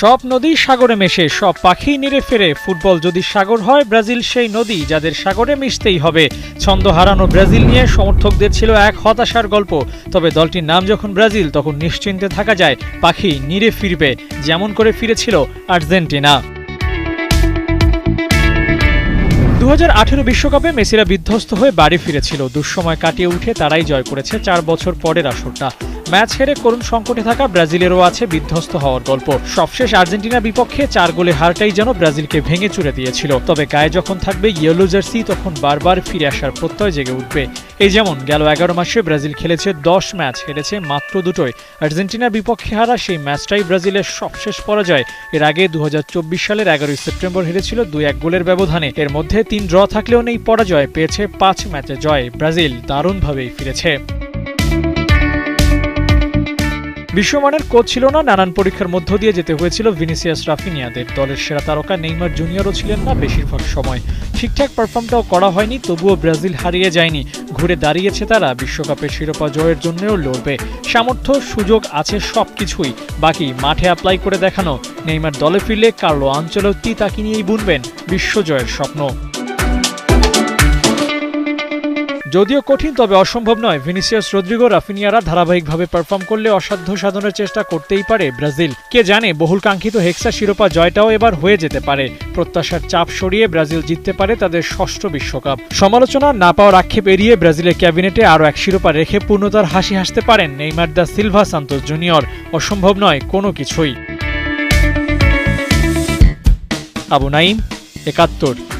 সব নদী সাগরে মেশে, সব পাখি নিরে ফেরে। ফুটবল যদি সাগর হয়, ব্রাজিল সেই নদী যাদের সাগরে মিশতেই হবে। ছন্দ হারানো ব্রাজিল নিয়ে সমর্থকদের ছিল এক হতাশার গল্প। তবে দলটির নাম যখন ব্রাজিল, তখন নিশ্চিন্তে থাকা যায়, পাখি নিরে ফিরবে, যেমন করে ফিরেছিল আর্জেন্টিনা। দু বিশ্বকাপে মেসিরা বিধ্বস্ত হয়ে বাড়ি ফিরেছিল। দুঃসময় কাটিয়ে উঠে তারাই জয় করেছে চার বছর পরের আসরটা। ম্যাচ হেরে করুণ সংকটে থাকা ব্রাজিলেরও আছে বিধ্বস্ত হওয়ার গল্প। সবশেষ আর্জেন্টিনার বিপক্ষে চার গোলে হারটাই যেন ব্রাজিলকে ভেঙে চুরে দিয়েছিল। তবে গায়ে যখন থাকবে ইয়েলো জার্সি, তখন বারবার ফিরে আসার প্রত্যয় জেগে উঠবে। এই যেমন গেল এগারো মাসে ব্রাজিল খেলেছে দশ ম্যাচ, হেরেছে মাত্র দুটোই আর্জেন্টিনার বিপক্ষে হারা সেই ম্যাচটাই ব্রাজিলের সবশেষ পরাজয়। এর আগে দু হাজার চব্বিশ সালের এগারোই সেপ্টেম্বর হেরেছিল দুই এক গোলের ব্যবধানে। এর মধ্যে তিন ড্র থাকলেও নেই পরাজয়, পেয়েছে পাঁচ ম্যাচে জয়। ব্রাজিল দারুণভাবেই ফিরেছে। বিশ্বমানের কোচ ছিল না, নানান পরীক্ষার মধ্য দিয়ে যেতে হয়েছিল ভিনিসিয়াস রাফিনিয়াদের। দলের সেরা তারকা নেইমার জুনিয়রও ছিলেন না বেশিরভাগ সময়। ঠিকঠাক পারফর্মটাও করা হয়নি, তবুও ব্রাজিল হারিয়ে যায়নি। ঘুরে দাঁড়িয়েছে তারা, বিশ্বকাপের শিরোপা জয়ের জন্যও লড়বে। সামর্থ্য, সুযোগ আছে সব কিছুই বাকি মাঠে অ্যাপ্লাই করে দেখানো। নেইমার দলে ফিরলে কার্লো আঞ্চলত্তি তাকে নিয়েই বুনবেন, বিশ্বজয়ের স্বপ্ন। যদিও কঠিন, তবে অসম্ভব নয়। ভিনিসিয়াস রদ্রিগো, রাফিনিয়ারা ধারাবাহিকভাবে পারফর্ম করলে অসাধ্য সাধনের চেষ্টা করতেই পারে ব্রাজিল। কে জানে, বহুল কাঙ্ক্ষিত হেক্সা শিরোপা জয়টাও এবার হয়ে যেতে পারে। প্রত্যাশার চাপ সরিয়ে ব্রাজিল জিততে পারে তাদের ষষ্ঠ বিশ্বকাপ। সমালোচনা না পাওয়ার আক্ষেপ এড়িয়ে ব্রাজিলের ক্যাবিনেটে আরও এক শিরোপা রেখে পূর্ণতার হাসি হাসতে পারেন Neymar da Silva Santos Junior. অসম্ভব নয়, কোনো কিছুই। আবু নাইম একাত্তর।